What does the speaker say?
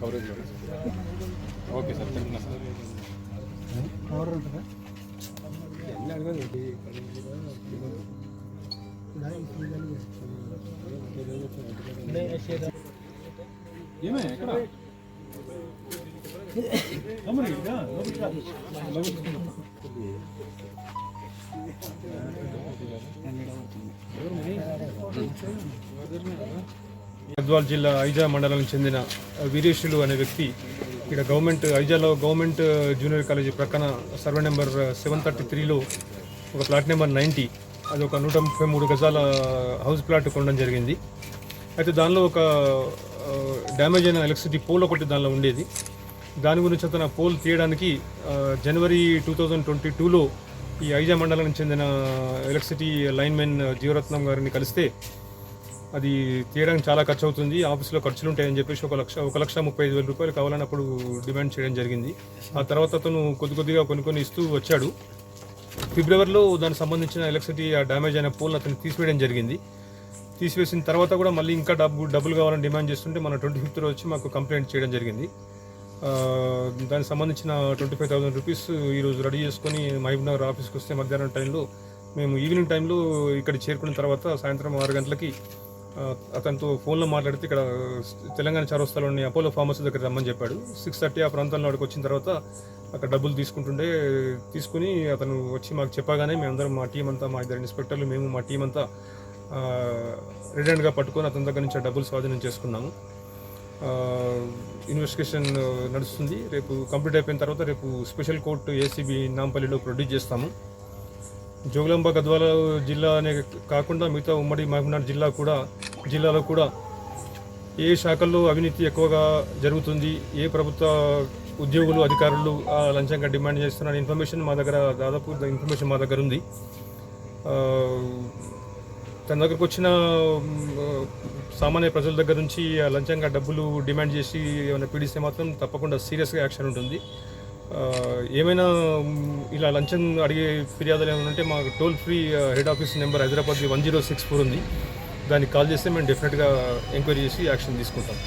కవరేజ్లో okay sir పెడుతున్నా sir cover ఉంటుందా ఏమే ఎక్కడ గద్వాల్ జిల్లా ఐజా మండలానికి చెందిన వీరేశులు అనే వ్యక్తి ఇక్కడ గవర్నమెంట్ ఐజాలో గవర్నమెంట్ జూనియర్ కాలేజీ ప్రక్కన సర్వే నెంబర్ సెవెన్ థర్టీ త్రీలో ఒక ప్లాట్ నెంబర్ నైంటీ అది ఒక నూట ముప్పై మూడు గజాల హౌస్ ప్లాట్ కొనడం జరిగింది. అయితే దానిలో ఒక డ్యామేజ్ అయిన ఎలక్ట్రిసిటీ పోల్ ఒకటి దానిలో ఉండేది. దాని గురించి అతను పోల్ తీయడానికి జనవరి టూ థౌజండ్ ట్వంటీ టూలో ఈ ఐజా మండలానికి చెందిన ఎలక్ట్రిసిటీ లైన్మెన్ జీవరత్నం గారిని కలిస్తే అది తీయడానికి చాలా ఖర్చు అవుతుంది ఆఫీస్లో ఖర్చులు ఉంటాయని చెప్పేసి ఒక లక్ష ఒక లక్ష ముప్పై ఐదు వేల రూపాయలు కావాలని అప్పుడు డిమాండ్ చేయడం జరిగింది. ఆ తర్వాత అతను కొద్ది కొద్దిగా కొన్ని కొన్ని ఇస్తూ వచ్చాడు. ఫిబ్రవరిలో దానికి సంబంధించిన ఎలక్ట్రిసిటీ ఆ డ్యామేజ్ అయిన పోల్ అతను తీసివేయడం జరిగింది. తీసివేసిన తర్వాత కూడా మళ్ళీ ఇంకా డబ్బు డబ్బులు కావాలని డిమాండ్ చేస్తుంటే మన ట్వంటీ ఫిఫ్త్ వచ్చి మాకు కంప్లైంట్ చేయడం జరిగింది. దానికి సంబంధించిన ట్వంటీ ఫైవ్ థౌసండ్ రూపీస్ ఈరోజు రెడీ చేసుకొని మహబూబ్నగర్ ఆఫీస్కి వస్తే మధ్యాహ్నం టైంలో మేము ఈవినింగ్ టైంలో ఇక్కడ చేరుకున్న తర్వాత సాయంత్రం ఆరు గంటలకి అతనితో ఫోన్లో మాట్లాడితే ఇక్కడ తెలంగాణ చౌరస్తాలోని అపోలో ఫార్మసీ దగ్గర రమ్మని చెప్పాడు. సిక్స్ థర్టీ ఆ ప్రాంతంలో అక్కడికి వచ్చిన తర్వాత అక్కడ డబ్బులు తీసుకుంటుండే తీసుకుని అతను వచ్చి మాకు చెప్పగానే మేమందరం మా టీం అంతా మా ఇద్దరు ఇన్స్పెక్టర్లు మేము మా టీం అంతా రిటర్న్గా పట్టుకొని అతని దగ్గర నుంచి ఆ డబ్బులు స్వాధీనం చేసుకున్నాము. ఇన్వెస్టిగేషన్ నడుస్తుంది. రేపు కంప్లీట్ అయిపోయిన తర్వాత రేపు స్పెషల్ కోర్టు ఏసీబీ నాంపల్లిలో ప్రొడ్యూస్ చేస్తాము. జోగులాంబ గద్వాల జిల్లా అనే కాకుండా మిగతా ఉమ్మడి మహబూబ్నగర్ జిల్లా కూడా జిల్లాలో కూడా ఏ శాఖల్లో అవినీతి ఎక్కువగా జరుగుతుంది ఏ ప్రభుత్వ ఉద్యోగులు అధికారులు ఆ లంచంగా డిమాండ్ చేస్తున్న ఇన్ఫర్మేషన్ మా దగ్గర దాదాపు ఇన్ఫర్మేషన్ మా దగ్గర ఉంది. తన దగ్గరకు వచ్చిన సామాన్య ప్రజల దగ్గర నుంచి ఆ లంచంగా డబ్బులు డిమాండ్ చేసి ఏమైనా పీడిస్తే మాత్రం తప్పకుండా సీరియస్గా యాక్షన్ ఉంటుంది. ఏమైనా ఇలా లంచం అడిగే ఫిర్యాదులు ఏమైనా ఉంటే మాకు toll free head office number Hyderabad one zero six four ఉంది. దానికి కాల్ చేస్తే మేము డెఫినెట్గా ఎంక్వైరీ చేసి యాక్షన్ తీసుకుంటాం.